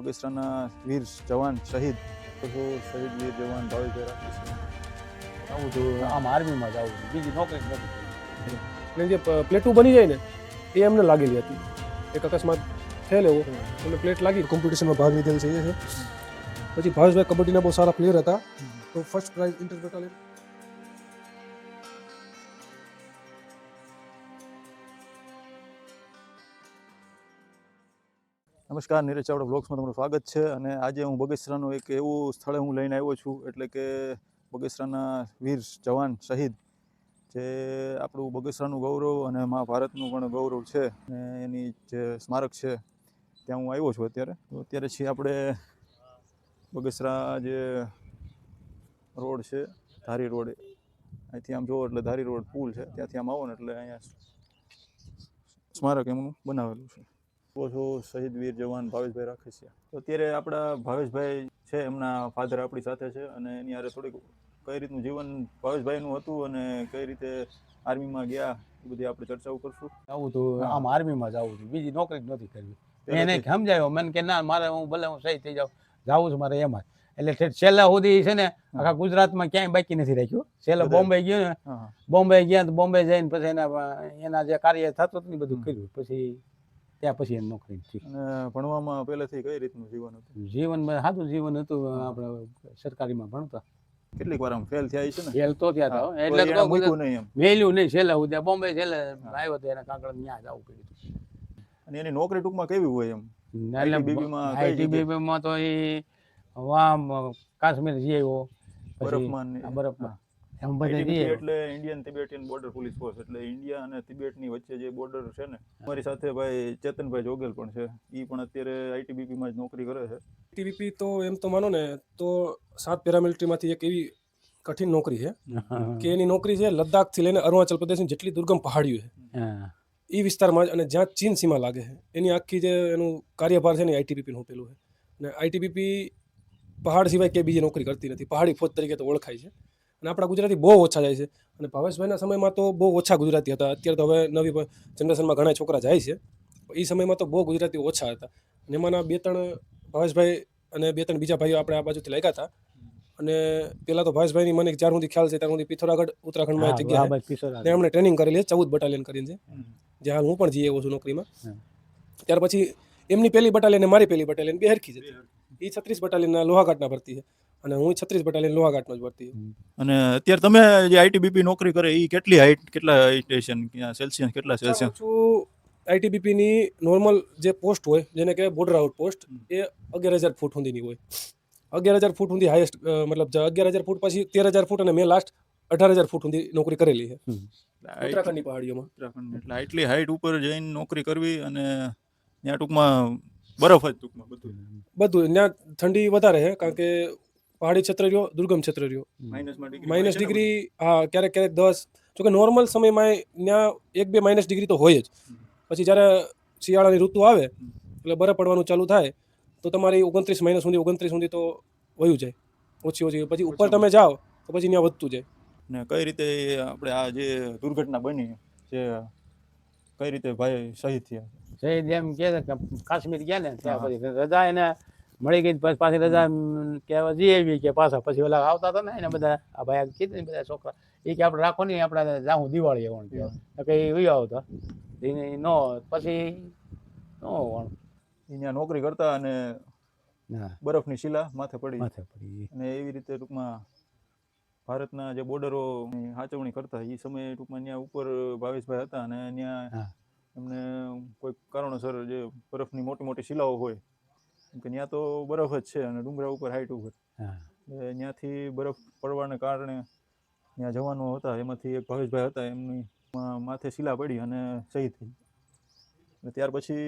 બગસરાના વીર જવાન શહીદ. તો શહીદ વીર જવાન ભાવેશભાઈ રાખીશ આવું તો આમ આર્મીમાં જ આવું બીજી નોકરી જ નથી કરવી. એટલે જે પ- પ્લેટો બની જાય ને એ એમને લાગેલી હતી. એક અકસ્માત થયેલ. એવો એમને પ્લેટ લાગી. કોમ્પિટિશનમાં ભાગ લીધેલ છે એ છે. પછી ભાવેશભાઈ કબડ્ડીના બહુ સારા પ્લેયર હતા. તો ફર્સ્ટ પ્રાઇઝ ઇન્ટર બટાલિયન નમસ્કાર, નીરજ ચાવડા બ્લોગ્સમાં તમારું સ્વાગત છે અને આજે હું બગસરાનું એક એવું સ્થળે હું લઈને આવ્યો છું, એટલે કે બગસરાના વીર જવાન શહીદ, જે આપણું બગસરાનું ગૌરવ અને મા ભારતનું પણ ગૌરવ છે અને એની જે સ્મારક છે, ત્યાં હું આવ્યો છું અત્યારે. તો અત્યારે છીએ આપણે બગસરા જે રોડ છે, ધારી રોડ, અહીંથી આમ જોવો એટલે ધારી રોડ પુલ છે, ત્યાંથી આમ આવો ને એટલે અહીંયા સ્મારક એમનું બનાવેલું છે. છો શહીદ વીર જવાન ભાવેશભાઈ રાખેસિયા. તો અત્યારે આપણા ભાવેશભાઈ છે એમના ફાધર આપણી સાથે છે અને એની હારે થોડીક કઈ રીતનું જીવન ભાવેશભાઈનું હતું અને કઈ રીતે આર્મીમાં ગયા એ બધી આપણે ચર્ચાઓ કરશું. આવું તો આમ આર્મીમાં જ આવું છે. બીજી નોકરી જ નથી કરવી. એને સમજાયો. મને કે ના મારે હું ભલે હું સહી થઈ જાઉં જાવું છું મારે એમાં એટલે છેલ્લા સુધી છે ને આખા ગુજરાતમાં ક્યાંય બાકી નથી રાખ્યું. છેલ્લે બોમ્બે ગયો ને. બોમ્બે ગયા તો બોમ્બે જઈને પછી એના એના જે કાર્ય થતું હતું ને બધું કર્યું. પછી ત્યાં પછી એમ નોકરી થઈ ભણવામાં પહેલેથી કઈ રીતનું જીવન હતું? જીવન સાદું જીવન હતું આપણે સરકારીમાં ભણતા. કેટલીક વાર આમ ફેલ થયા છે ને? ફેલ તો થયા હતા એટલે તો મૂક્યું નહીં એમ. વહેલું નહીં છેલ્લે સુધી બોમ્બે છેલ્લે આવ્યો તો એના કાંકડ ત્યાં આવું કર્યું અને એની નોકરી ટૂંકમાં કેવી હોય એમ? ITBP માં કઈ આઈટીબીપી માં તો એ વામ કાશ્મીર જઈ આવ્યો. બરફમાં બરફમાં હા. એમ બધે એટલે Indian Tibetan border police force એટલે ઇન્ડિયા અને તિબેટની વચ્ચે જે બોર્ડર છે ને અમારી સાથે ભાઈ ચેતનભાઈ જોગેલ પણ છે. એ પણ અત્યારે આઈટીબીપીમાં માં જ નોકરી કરે છે. આઈટીબીપી તો એમ તો માનો ને તો સાત પેરામિલિટરીમાંથી એક એવી કઠિન નોકરી છે કે એની નોકરી છે લદ્દાખથી લઈને અરુણાચલ પ્રદેશની જેટલી દુર્ગમ પહાડીઓ છે. હા. એ વિસ્તારમાં જ અને જ્યાં ચીન સીમા લાગે છે. એની આખી જે એનું કાર્યભાર છે ને આઈટીબીપીનું પેલું છે. અને આઈટીબીપી પહાડ સિવાય કે બીજી નોકરી કરતી નથી. પહાડી ફોજ તરીકે તો ઓળખાય છે. અને આપણા ગુજરાતી બહુ ઓછા જાય છે. અને ભાવેશભાઈના સમયમાં તો બહુ ઓછા ગુજરાતી હતા. અત્યારે તો હવે નવી જનરેશનમાં ઘણા છોકરા જાય છે. એ સમયમાં તો બહુ ગુજરાતી ઓછા હતા. અને એમાંના બે ત્રણ ભાવેશભાઈ અને બે ત્રણ બીજા ભાઈઓ આપણે આ બાજુથી લાગ્યા હતા. અને પેલા તો ભાવેશભાઈની મને જ્યાં સુધી ખ્યાલ છે ત્યાં સુધી પિથોરાગઢ ઉત્તરાખંડમાં જગ્યા ત્યાં અમને ટ્રેનિંગ કરેલી છે ચૌદ બટાલિયન કરીને છે. જે હાલ હું પણ જઈ આવ્યો છું નોકરીમાં. ત્યાર પછી એમની પહેલી બટાલિયન મારી પહેલી બટાલિયન બે હરખી છે એ છત્રીસ બટાલિયનના લોહાઘાટના ભરતી છે. અને હું છત્રીસ બટાલિયન લોહાઘાટનો જ ભરતી અને અત્યારે તમે જે આઈટીબીપી નોકરી કરે એ કેટલી હાઈટ કેટલા હાઇટેશન સેલ્સિયસ કેટલા સેલ્સિયસ આઈટીબીપીની નોર્મલ જે પોસ્ટ હોય જેને કહેવાય બોર્ડર આઉટ પોસ્ટ એ અગિયાર હજાર ફૂટ સુધીની હોય. અગિયાર હજાર ફૂટ સુધી હાઈએસ્ટ મતલબ જે અગિયાર હજાર ફૂટ પછી તેર હજાર ફૂટ અને મેં લાસ્ટ અઢાર હજાર ફૂટ સુધી નોકરી કરેલી છે. ઉત્તરાખંડની પહાડીઓમાં. ઉત્તરાખંડ એટલે આટલી હાઈટ ઉપર જઈને નોકરી કરવી અને ત્યાં ટૂંકમાં બરફ જ ટૂંકમાં બધું. બધું ત્યાં ઠંડી વધારે છે કારણ કે પહાડી ક્ષેત્ર રહ્યો દુર્ગમ ક્ષેત્ર રહ્યો. માઇનસ ડિગ્રી હા ક્યારેક ક્યારેક દસ. જોકે નોર્મલ સમયમાં ત્યાં એક બે માઇનસ ડિગ્રી તો હોય જ. પછી જ્યારે શિયાળાની ઋતુ આવે એટલે બરફ પડવાનું ચાલુ થાય તો તમારી ઓગણત્રીસ માઇનસ સુધી ઓગણત્રીસ સુધી તો વયું જાય. ઓછી ઓછી. પછી ઉપર તમે જાઓ તો પછી ત્યાં વધતું જાય. ને કઈ રીતે આપણે આ જે દુર્ઘટના બની જે કઈ રીતે ભાઈ શહીદ થયા? શહીદ એમ કે કાશ્મીર ગયા ને ત્યાં પછી રજા એને મળી ગઈ પછી પાછી રજા કહેવા જઈ આવી કે પાછા પછી ઓલા આવતા હતા ને એને બધા આ ભાઈ આ કીધું બધા છોકરા એ કે આપણે રાખો નહીં આપણે જાઉં દિવાળી આવવાનું કહેવાય કે એ આવતા. એને નો પછી નો આવવાનું અહીંયા નોકરી કરતા અને બરફની શિલા માથે પડી. માથે પડી. અને એવી રીતે ટૂંકમાં ભારતના જે બોર્ડરો સાચવણી કરતા એ સમયે ટૂંકમાં ત્યાં ઉપર ભાવેશભાઈ હતા અને ત્યાં એમને કોઈ કારણોસર જે બરફની મોટી મોટી શિલાઓ હોય કે ત્યાં તો બરફ જ છે અને ડુંગરા ઉપર હાઈટ ઉપર. ત્યાંથી બરફ પડવાને કારણે ત્યાં જવાનો હતા. એમાંથી એક ભાવેશભાઈ હતા એમની માથે શીલા પડી અને શહીદ થઈ. અને ત્યાર પછી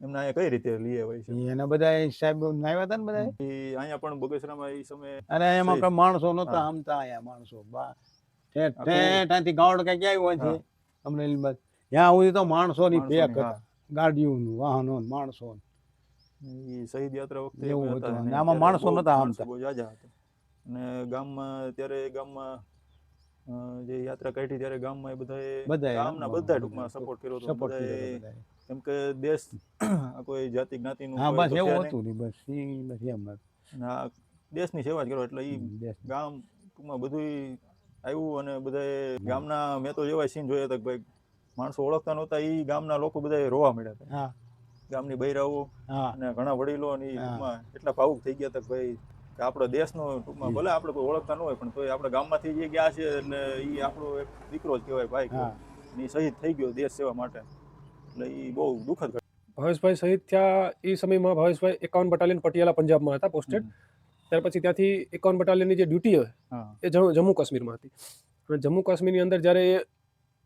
એમને અહીંયા કઈ રીતે લઈ આવે છે? એના બધા સાહેબ આવ્યા હતા ને બધા અહીંયા પણ બગસરામાં એ સમયે અને એમાં કઈ માણસો નતા આમતા અહીંયા માણસો. બા ઠેઠ ગાવડ કઈ ક્યાં હોય છે? અમરેલી બાદ ત્યાં સુધી તો માણસોની પેક. હતા. ગાડીઓનું વાહનો માણસો શહીદ યાત્રા વખતે એવું હતું. આમાં માણસો નતા આમતા. બહુ જાજા હતા અને ગામમાં ત્યારે ગામમાં જે યાત્રા કાઢી ત્યારે ગામમાં એ બધાએ ગામના બધા ટૂંકમાં સપોર્ટ કર્યો હતો સપોર્ટ બધાએ. કેમ કે દેશ કોઈ જાતિ જ્ઞાતિનું હા બસ એવું હતું નહીં બસ ઈ બસ એમ ના દેશની સેવા જ કરો એટલે એ ગામ ટૂંકમાં બધું આવ્યું અને બધાએ ગામના મેં તો એવા સીન જોયા હતા કે ભાઈ માણસો ઓળખતા નહોતા એ ગામના લોકો બધા રોવા મળ્યા હતા ગામની બૈરાઓ અને ઘણા વડીલો અને ટૂંકમાં એટલા ભાવુક થઈ ગયા હતા ભાઈ કે આપણો દેશનો ટૂંકમાં ભલે આપણે કોઈ ઓળખતા ન હોય પણ તોય આપણા ગામમાંથી જે ગયા છે એટલે એ આપણો એક દીકરો જ કહેવાય ભાઈ એ શહીદ થઈ ગયો દેશ સેવા માટે. એટલે એ બહુ દુઃખદ ભાવેશભાઈ શહીદ થયા એ સમયમાં ભાવેશભાઈ એકાવન બટાલિયન પટિયાલા પંજાબમાં હતા પોસ્ટેડ. ત્યાર પછી ત્યાંથી એકાવન બટાલિયનની જે ડ્યુટી હોય એ જમ્મુ જમ્મુ કાશ્મીરમાં હતી. અને જમ્મુ કાશ્મીરની અંદર જ્યારે એ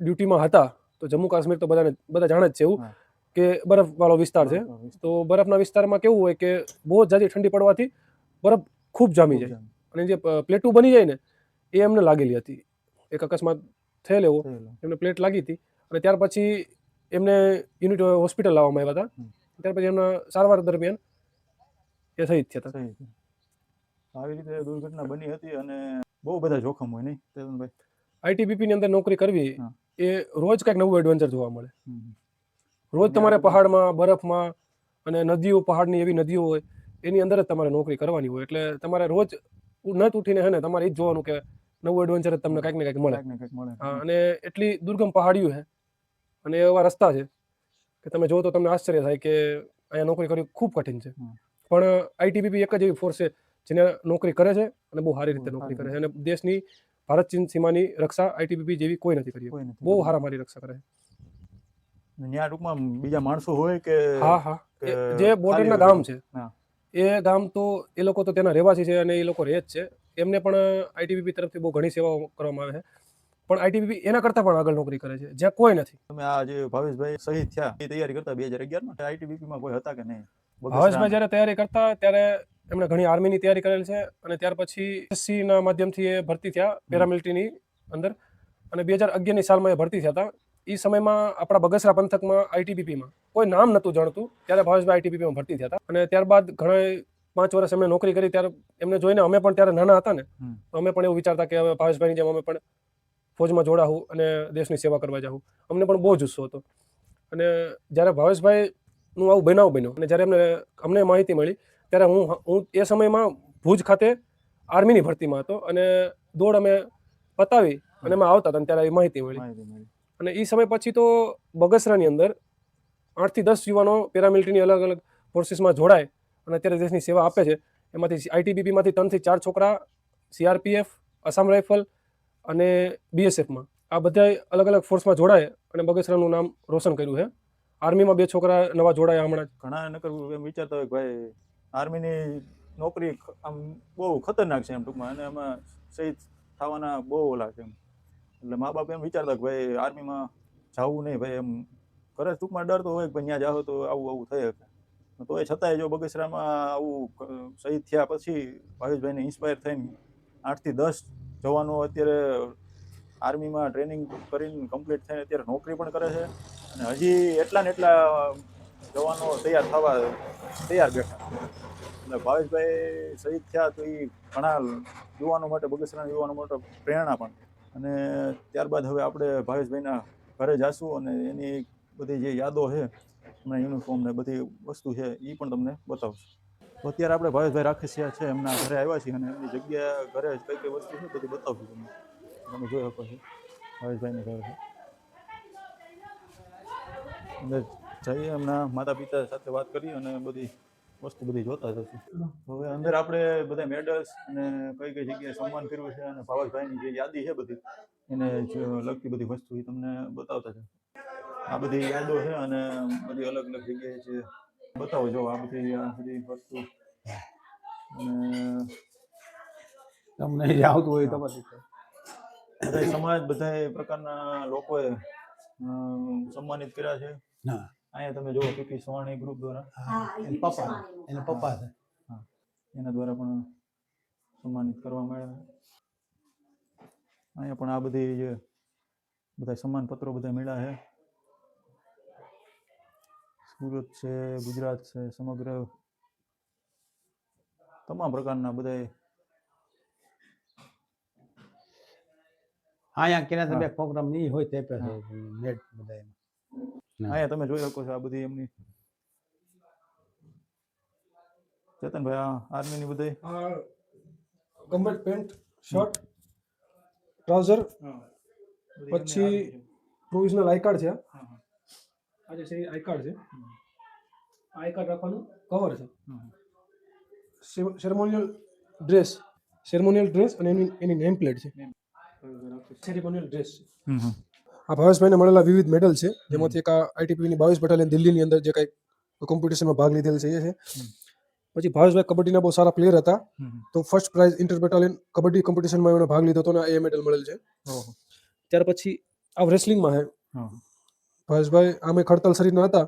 ડ્યુટીમાં હતા તો જમ્મુ કાશ્મીર તો બધાને બધા જાણે જ છે એવું. હા. કે બરફવાળો વિસ્તાર છે. તો બરફના વિસ્તારમાં કેવું હોય કે બહુ જ જાજી ઠંડી પડવાથી બરફ ખૂબ જામી જાય. અને જે પ્લેટું બની જાય ને એ એમને લાગેલી હતી. એક અકસ્માત થયેલ એવો. એમને પ્લેટ લાગી હતી. અને ત્યાર પછી એમને યુનિટ હોસ્પિટલ લાવવામાં આવ્યા હતા. ત્યાર પછી એમના સારવાર દરમિયાન એ શહીદ થયા હતા. આવી રીતે દુર્ઘટના બની હતી અને બહુ બધા જોખમ હોય નહીં આઈટીબીપી ની અંદર નોકરી કરવી એ રોજ કંઈક નવું એડવેન્ચર જોવા મળે. રોજ તમારે પહાડમાં બરફમાં અને નદીઓ પહાડની એવી નદીઓ હોય એની અંદર જ તમારે નોકરી કરવાની હોય. એટલે તમારે રોજ નત ઉઠીને હે ને તમારે એ જ જોવાનું કે નવું એડવેન્ચર જ તમને કંઈક ને કંઈક મળે. ને હા, અને એટલી દુર્ગમ પહાડીઓ છે અને એવા રસ્તા છે કે તમે જો તો તમને આશ્ચર્ય થાય કે અહીંયા નોકરી કરવી ખૂબ કઠિન છે. પણ આઈટીબીપી એક જ એવી ફોર્સ છે જેને નોકરી કરે છે અને બહુ સારી રીતે નોકરી કરે છે. અને દેશની ભારત ચીન સીમાની રક્ષા આઈટીબીપી જેવી કોઈ નથી કરી બહુ હારામારી રક્ષા કરે છે. ત્યાં ટૂંકમાં બીજા માણસો હોય કે હા હા. જે બોર્ડરના ગામ છે એ ગામ તો એ લોકો તો તેના રહેવાસી છે અને એ લોકો રહે જ છે. એમને પણ આઈટીબીપી તરફથી બહુ ઘણી સેવાઓ કરવામાં આવે છે. પણ આઈટીબીપી એના કરતાં પણ આગળ નોકરી કરે છે. જ્યાં કોઈ નથી. તમે આ જે ભાવેશભાઈ શહીદ થયા એ તૈયારી કરતા બે હજાર અગિયારમાં? આઈટીબીપી માં કોઈ હતા કે નહીં? ભાવેશભાઈ જ્યારે તૈયારી કરતા ત્યારે એમણે ઘણી આર્મીની તૈયારી કરેલ છે અને ત્યાર પછી એસસી ના માધ્યમથી એ ભરતી થયા પેરામિલિટરીની અંદર. અને બે હજાર અગિયારની સાલમાં એ ભરતી થયા હતા. એ સમયમાં આપણા બગસરા પંથકમાં આઈટીબીપીમાં કોઈ નામ નહોતું જાણતું. ત્યારે ભાવેશભાઈ આઈટીબીપીમાં ભરતી થયા હતા. અને ત્યારબાદ ઘણા પાંચ વર્ષ એમણે નોકરી કરી ત્યારે એમને જોઈને અમે પણ ત્યારે નાના હતા ને તો અમે પણ એવું વિચારતા કે હવે ભાવેશભાઈની જેમ અમે પણ ફોજમાં જોડાવું અને દેશની સેવા કરવા જાઉં અમને પણ બહુ જુસ્સો હતો. અને જ્યારે ભાવેશભાઈનું આવું બનાવ બન્યો અને જ્યારે એમને અમને માહિતી મળી ત્યારે હું હું એ સમયમાં ભુજ ખાતે આર્મીની ભરતીમાં હતો અને દોડ અમે પતાવી અને અમે આવતા હતા અને ત્યારે એ માહિતી મળી. અને એ સમય પછી તો બગસરાની અંદર આઠથી દસ યુવાનો પેરામિલિટરીની અલગ અલગ ફોર્સીસમાં જોડાય અને અત્યારે દેશની સેવા આપે છે. એમાંથી આઈટીબીપીમાંથી ત્રણથી ચાર છોકરા સીઆરપીએફ આસામ રાઇફલ અને બીએસએફમાં આ બધા અલગ અલગ ફોર્સમાં જોડાય અને બગસરાનું નામ રોશન કર્યું છે આર્મીમાં બે છોકરા નવા જોડાયા હમણાં ઘણા નકર એમ વિચારતા હોય ભાઈ, આર્મીની નોકરી આમ બહુ ખતરનાક છે એમ ટૂંકમાં અને એમાં શહીદ થવાના બહુ ઓલા છે એમ. એટલે મા બાપ એમ વિચારતા કે ભાઈ, આર્મીમાં જવું નહીં ભાઈ, એમ કરે ટૂંકમાં ડર તો હોય કે ભાઈ ત્યાં જાઓ તો આવું આવું થઈ શકે. તો એ છતાંય જો બગસરામાં આવું શહીદ થયા પછી ભાવેશભાઈને ઇન્સ્પાયર થઈને આઠથી દસ જવાનો અત્યારે આર્મીમાં ટ્રેનિંગ કરીને કમ્પ્લીટ થઈને અત્યારે નોકરી પણ કરે છે. અને હજી એટલા ને એટલા જવાનો તૈયાર થવા, તૈયાર બેઠા એટલે ભાવેશભાઈ શહીદ થયા તો એ ઘણા યુવાનો માટે બગસરાના યુવાનો માટે પ્રેરણા પણ અને ત્યારબાદ હવે આપણે ભાવેશભાઈના ઘરે જાશું અને એની બધી જે યાદો છે, એમના યુનિફોર્મ ને બધી વસ્તુ છે એ પણ તમને બતાવશું. અત્યારે આપણે ભાવેશભાઈ રાખેસિયા છે, એમના ઘરે આવ્યા છીએ અને એમની જગ્યા ઘરે કઈ કઈ વસ્તુ છે બધું બતાવશું તમને. તમે જોઈ શકો છો, ભાવેશભાઈને ઘર છે. જઈએ એમના માતા પિતા સાથે વાત કરી અને બધી વસ્તુ બધી જોતા જશું હવે અંદર આપણે બધા મેડલ્સ અને કઈ કઈ જગ્યાએ સન્માન કર્યું છે અને ભાવેશભાઈની જે યાદી છે બધી એને લગતી બધી વસ્તુ એ તમને બતાવતા છે આ બધી યાદો છે અને બધી અલગ અલગ જગ્યાએ છે બતાવો જો આ બધી આ બધી વસ્તુ. અને તમને જે આવતું હોય તો બધા સમાજ બધા પ્રકારના લોકોએ સન્માનિત કર્યા છે. હા. અહીંયા તમે જુઓ પીપી સવાણી ગ્રુપ દ્વારા. હા એના પપ્પા. એના પપ્પા છે. એના દ્વારા પણ સન્માનિત કરવામાં આવ્યા અહીંયા પણ આ બધી જે બધા સન્માન પત્રો બધા મળ્યા છે. સુરત છે ગુજરાત છે સમગ્ર તમામ પ્રકારના બધા હા અહીંયા કેના હા. બે પ્રોગ્રામ નહીં હોય તે પેસે નેટ બધા એમાં ના. અહીંયા તમે જોઈ શકો છો આ બધી એમની. ચેતનભાઈ આ આર્મીની બધી. કમ્બટ પેન્ટ શર્ટ ટ્રાઉઝર પછી પ્રોવિઝનલ આઈ કાર્ડ છે. આ. આ જે છે આઈ કાર્ડ છે. આઈ કાર્ડ રાખવાનું કવર છે. સેરેમોનિયલ ડ્રેસ સેરેમોનિયલ ડ્રેસ અને એની એની નેમ પ્લેટ છે સેરેમોનિયલ ડ્રેસ આ ભાવેશભાઈને મળેલા વિવિધ મેડલ છે જેમાંથી એક આઈટીપીની બાવીસ બટાલિયન દિલ્હીની અંદર જે કંઈક કોમ્પિટિશનમાં ભાગ લીધેલ છે એ છે. પછી ભાવેશભાઈ કબડ્ડીના બહુ સારા પ્લેયર હતા. તો first prize inter battalion kabaddi કોમ્પિટિશનમાં એમણે ભાગ લીધો હતો અને એ મેડલ મળેલ છે. ત્યાર પછી આ રેસલિંગમાં હે. હા. ભાવેશભાઈ આમે ખડતલ શરીરના હતા.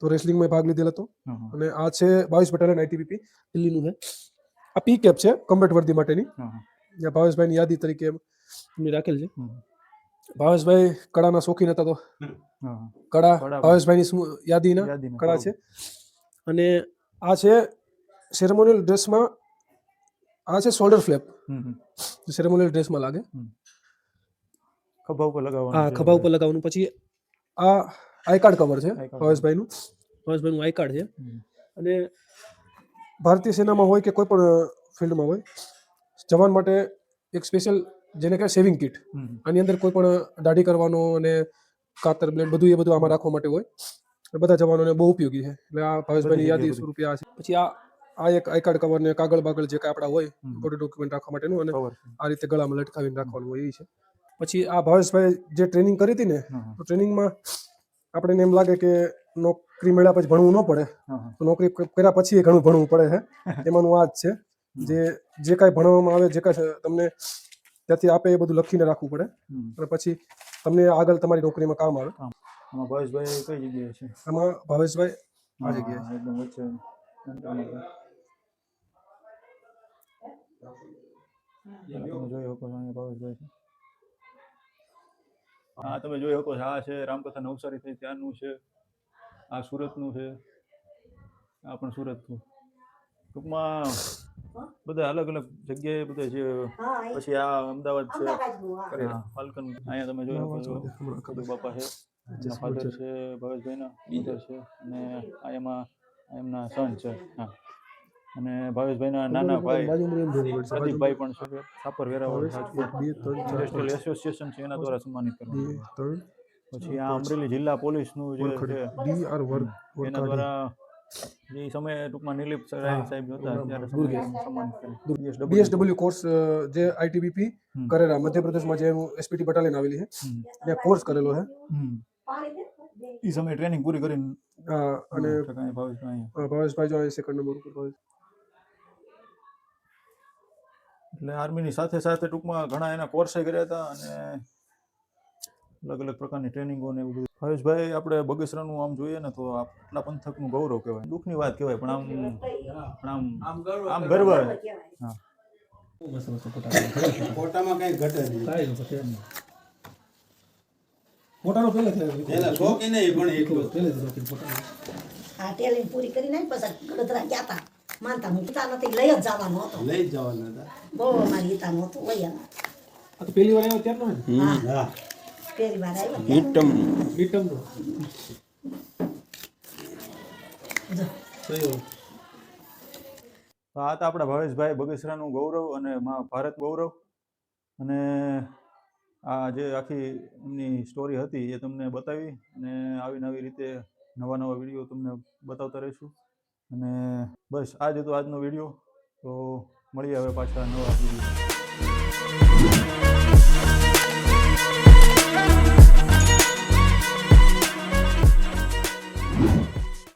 તો રેસલિંગમાં ભાગ લીધેલ હતો. હા, હા. અને આ છે બાવીસ બટાલિયન આઈટીબીપી દિલ્હીનું છે. આ પી કેપ છે કમ્બેટ વર્દી માટેની. હા, હા. ભાવેશભાઈની યાદી તરીકે એમ રાખેલ છે. ભાવેશભાઈ કળાના શોખીન હતા તો. કળા. ભાવેશભાઈની યાદીના? કળા છે. અને આ છે સેરેમોનિયલ ડ્રેસમાં આ છે શોલ્ડર ફ્લેપ હમ, હમ. સેરેમોનિયલ ડ્રેસમાં લાગે. ખભા ઉપર લગાવવાનું હા ખભા ઉપર લગાવવાનું. પછી આ આઈ કાર્ડ કવર છે ભાવેશભાઈનું. ભાવેશભાઈનું આઈ કાર્ડ છે. અને ભારતીય સેનામાં હોય કે કોઈ પણ ફિલ્ડમાં હોય જવાન માટે એક સ્પેશિયલ જેને કહેવાય સેવિંગ કિટ આની અંદર કોઈ પણ દાઢી કરવાનો અને કાતર બ્લેડ બધું એ બધું આમાં રાખવા માટે હોય. એ બધા જવાનોને બહુ ઉપયોગી છે. એટલે આ ભાવેશભાઈની યાદી સો રૂપિયા છે. પછી આ આ એક આઈ કાર્ડ કવર ને કાગળ બાગળ જે કાંઈ આપણા હોય હમ. ડોક્યુમેન્ટ રાખવા માટેનું અને આ રીતે ગળામાં લટકાવીને રાખવાનું હોય એ છે. પછી આ ભાવેશભાઈ જે ટ્રેનિંગ કરી હતી ને. તો ટ્રેનિંગમાં આપણે એમ લાગે કે નોકરી મળ્યા પછી ભણવું ન પડે. તો નોકરી કર્યા પછી ઘણું ભણવું પડે છે. એમાંનું આ જ છે. જે જે કાંઈ ભણવામાં આવે જે કાંઈ તમને ત્યાંથી આપે એ બધું લખીને રાખવું પડે. અને પછી તમને આગળ તમારી નોકરીમાં કામ આવે. આમાં ભાવેશભાઈ કઈ જગ્યાએ છે? આમાં ભાવેશભાઈ આ હા, જગ્યાએ. એકદમ વચ્ચે. તમે જોઈ શકો છો ભાવેશભાઈ છે. હા તમે જોઈ શકો છો આ છે રામકથા નવસારી થઈ ત્યાંનું છે. આ સુરતનું છે. આ પણ સુરતનું. ટૂંકમાં બધા અલગ અલગ જગ્યાએ બધા છે પછી આ અમદાવાદ છે હા, ફાલ્કન અહીંયા તમે જોયું શકો છો બાપા છે ફાધર છે. ભાવેશભાઈના મધર છે અને આ એમાં એમના સન છે હા. અને ભાવેશભાઈના નાના ભાઈ પ્રદીપભાઈ પણ છે સાપર વેરાવળ રાજકોટ ઇન્ડસ્ટ્રીયલ એસોસિએશન છે એના દ્વારા સન્માનિત કરવામાં પછી આ અમરેલી જિલ્લા પોલીસનું જે છે એના દ્વારા જે સમયે ટૂંકમાં નિલીપ સાહેબ હતા ત્યારે. બીએસડબલ્યુ કોર્સ જે આઈટીબીપી કરેલા મધ્યપ્રદેશમાં જે એસપીટી બટાલિયન આવેલી છે. ત્યાં કોર્સ કરેલો છે એ સમયે ટ્રેનિંગ પૂરી કરીને અને ભાવેશભાઈ જો સેકન્ડ નંબર ઉપર ભાવેશ. એટલે આર્મીની સાથે સાથે ટૂંકમાં ઘણા એના કોર્સે કર્યા હતા અને અલગ અલગ પ્રકારની ટ્રેનિંગો ને એવું બધું ભાવેશભાઈ આપણે બગસરાનું આમ જોઈએ ને તો આપણા પંથકનું ગૌરવ કહેવાય. દુઃખની વાત કહેવાય પણ આમ પણ આમ આમ ગર્વ હા. ફોટામાં કઈ ઘટે નહીં. ફોટાનો પહેલે થયો એના શોખી નહીં પણ એટલું પહેલે થયો આ ટેલિંગ પૂરી કરીને પછી ગડોદરા ગયા હતા માનતા હું પિતા નથી લઈ જ જવાનો હતો. લઈ જ જવાના હતા. બહુ અમારી હિતાનું હતું વય આ તો પહેલી વાર આવ્યો ત્યારનો ને? હા. પહેલી વાર આવ્યા. તો આ હતા આપણા ભાવેશભાઈ બગસરાનું ગૌરવ અને મા ભારત ગૌરવ. અને આ જે આખી એમની સ્ટોરી હતી એ તમને બતાવી અને આવી નવી રીતે નવા નવા વીડિયો તમને બતાવતા રહીશું. અને બસ આ જ હતો આજનો વીડિયો. તો મળીએ હવે પાછા નવા વીડિયો